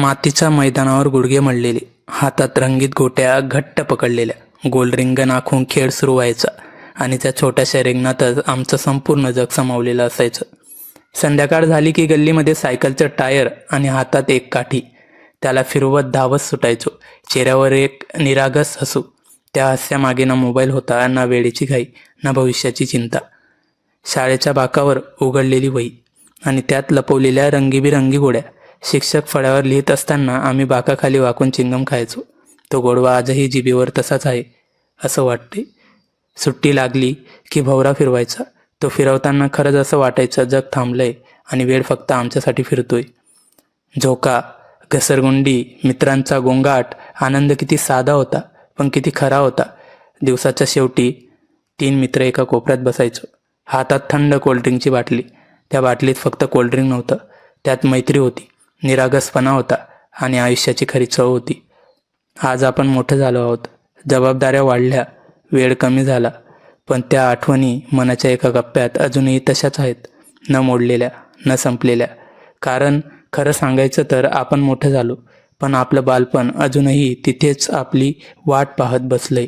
मातीच्या मैदानावर गुडघे मळलेले हातात रंगीत गोट्या घट्ट पकडलेल्या. गोल रिंगण आखून खेळ सुरू व्हायचा. आणि त्या छोट्याशा रिंगणातच आमचं संपूर्ण जग समावलेलं असायचं. संध्याकाळ झाली की गल्लीमध्ये सायकलचं टायर आणि हातात एक काठी. त्याला फिरवत धावत सुटायचो. चेहऱ्यावर एक निरागस हसू. त्या हास्यामागे ना मोबाईल होता ना वेळेची घाई ना भविष्याची चिंता. शाळेच्या बाकावर उघडलेली वही आणि त्यात लपवलेल्या रंगीबिरंगी गोड्या शिक्षक फळ्यावर लिहित असताना आम्ही बाकाखाली वाकून चिंगम खायचो. तो गोडवा आजही जिभेवर तसाच आहे असं वाटते. सुट्टी लागली की भवरा फिरवायचा. तो फिरवताना खरंच असं वाटायचं जग थांबलंय आणि वेळ फक्त आमच्यासाठी फिरतोय. झोका घसरगुंडी मित्रांचा गोंगाट आनंद किती साधा होता पण किती खरा होता. दिवसाच्या शेवटी तीन मित्र एका कोपऱ्यात बसायचो. हातात थंड कोल्ड्रिंकची बाटली. त्या बाटलीत फक्त कोल्ड्रिंक नव्हतं त्यात मैत्री होती. निरागसपणा होता आणि आयुष्याची खरी चव होती. आज आपण मोठं झालो आहोत. जबाबदाऱ्या वाढल्या वेळ कमी झाला पण त्या आठवणी मनाच्या एका गप्प्यात अजूनही तशाच आहेत. न मोडलेल्या न संपलेल्या. कारण खरं सांगायचं तर आपण मोठं झालो पण आपलं बालपण अजूनही तिथेच आपली वाट पाहत बसलंय.